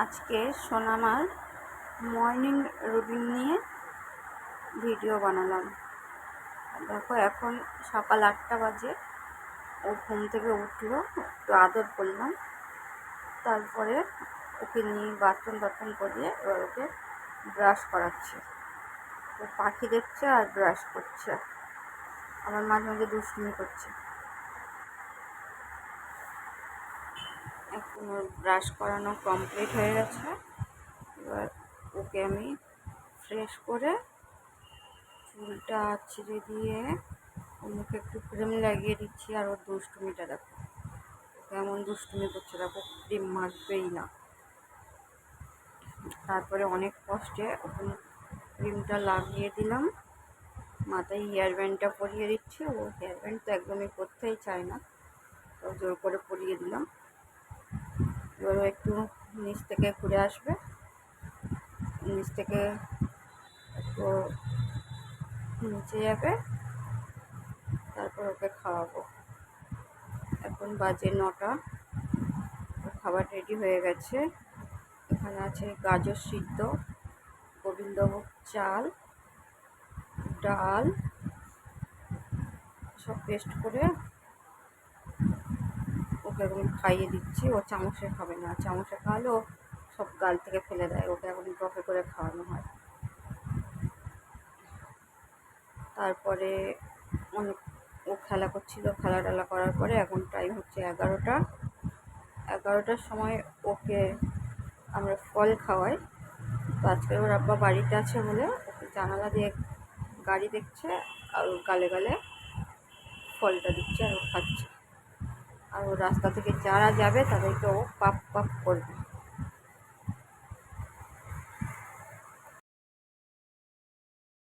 আজকে সোনামার morning routine নিয়ে ভিডিও বানালাম। দেখো এখন সকাল আটটা বাজে, ও ঘুম থেকে উঠল, একটু আদর করলাম, তারপরে ওকে নিয়ে বাথরুম টাথরুম করিয়ে এবার ওকে ব্রাশ করাচ্ছে। ও পাখি দেখছে আর ব্রাশ করছে। আমার মাঝে মাঝে দুষ্টুমি করছে। এখন ব্রাশ করানো কমপ্লিট হয়ে গেছে। এবার ওকে আমি ফ্রেশ করে চুলটা ছিঁড়ে দিয়ে মুখে একটু ক্রিম লাগিয়ে দিচ্ছি আর ওর দুষ্টুমিটা দেখো। কেমন দুষ্টুমি করছে দেখো ক্রিম মাখবেই না। তারপরে অনেক কষ্টে ওকে ক্রিমটা লাগিয়ে দিলাম। মাথায় হেয়ার ব্যান্ডটা পরিয়ে দিচ্ছি। ও হেয়ার ব্যান্ড তো একদমই করতেই চায় না। তো জোর করে পরিয়ে দিলাম। এবার ও একটু নিচ থেকে ঘুরে আসবে। নিচ থেকে একটু নিচে যাবে, তারপর ওকে খাওয়াবো। এখন বাজে নটা খাবার রেডি হয়ে গেছে। এখানে আছে গাজর সিদ্ধ, গোবিন্দভোগ চাল, ডাল, সব পেস্ট করে ওকে এখন খাইয়ে দিচ্ছি। ও চামচে খাবে না। চামচে খাওয়ালে ও সব গাল থেকে ফেলে দেয়। ওকে এখন টপে করে খাওয়ানো হয়। তারপরে অনেক ও খেলা করছিল। খেলা টেলা করার পরে এখন টাইম হচ্ছে এগারোটা। এগারোটার সময় ওকে আমরা ফল খাওয়াই। তো আজকে ওর আব্বা বাড়িতে আছে বলে ওকে জানালা দিয়ে গাড়ি দেখছে আর গালে গালে ফলটা দিচ্ছে আর ও খাচ্ছে। আর ও রাস্তা থেকে যারা যাবে তাদেরকে ও পাপ পাপ করবে।